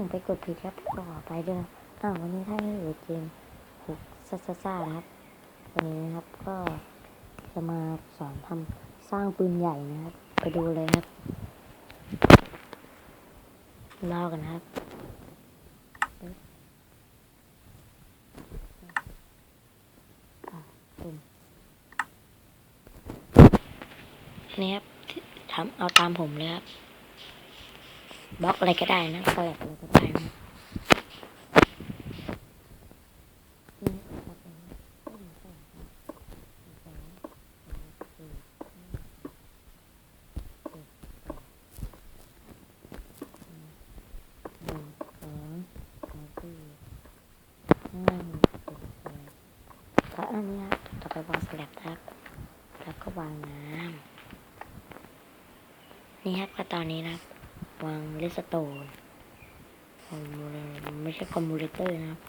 ผมไปกดผิดครับก็ขอไปเด้วยนะอ้าววันนี้ถ้าไม่อยู่เกมหุกซ่าซ่าซ่านะครับวันนี้นะครับก็จะมาสอนทำสร้างปืนใหญ่นะครับ ไปดูเลยครับรอกันนะครับอะปืนนี่ครับทำเอาตามผมเลยครับ บล็อกอะไรก็ได้นะคอลแลบอะไรก็ได้นะนี่ครับผมหนึ่งสองสามสี่สามสี่ห้าหกเจ็ดแปดหนึ่งสองสามสี่ห้าหกเจ็ดแปดแล้วอันนี้ครับต่อไปวางสแลบครับ แล้วก็วางน้ำนี่ครับก็ตอนนี้นะครับ วางเลสโตนคอมมูเลไม่ใช่คอมมูเลเตอร์นะครับ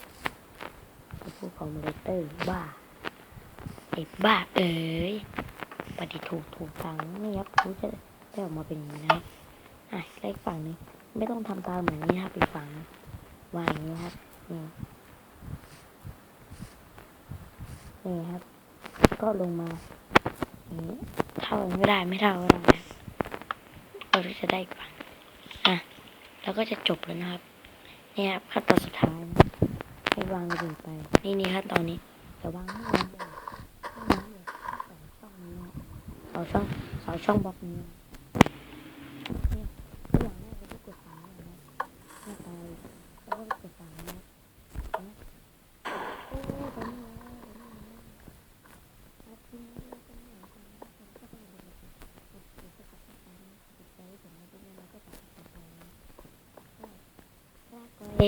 พูดคอมมูเลเตอร์บ้าไอ้บ้าเอ๋ยปฏิถูกถูกฟังนี่ครับรู้จะจะออกมาเป็นนี้นะครับอะแล้วอีกฝั่งนึงไม่ต้องทำตามเหมือนนี้นะครับอีกฝั่งวางอย่างนี้ครับนี่นี่ครับ ก็ลงมาเท่าไม่ได้ไม่เท่ากันนะเราจะได้อีกฝั่ง อะแล้วก็จะจบแล้วนะครับนี่ครับขั้นตอนสุดท้ายให้วางระเบิดไป นี่นี่ขั้นตอนนี้แต่วางไม่วางเลยให้วางเลยสองช่องนี้นะสอาช่องสองช่องบล็อกนี้นะเนี่ยที่อย่างแรกเราจะกดฝั่งนี้นะหน้าตาแล้วก็กดฝั่งนี้นะนะโอ้ตรงนี้นะตรงนี้นะแล้วทีนี้เราจะไม่เหมือนกันนะเราก็ต้องระเบิดกดกดกดกดกดไป น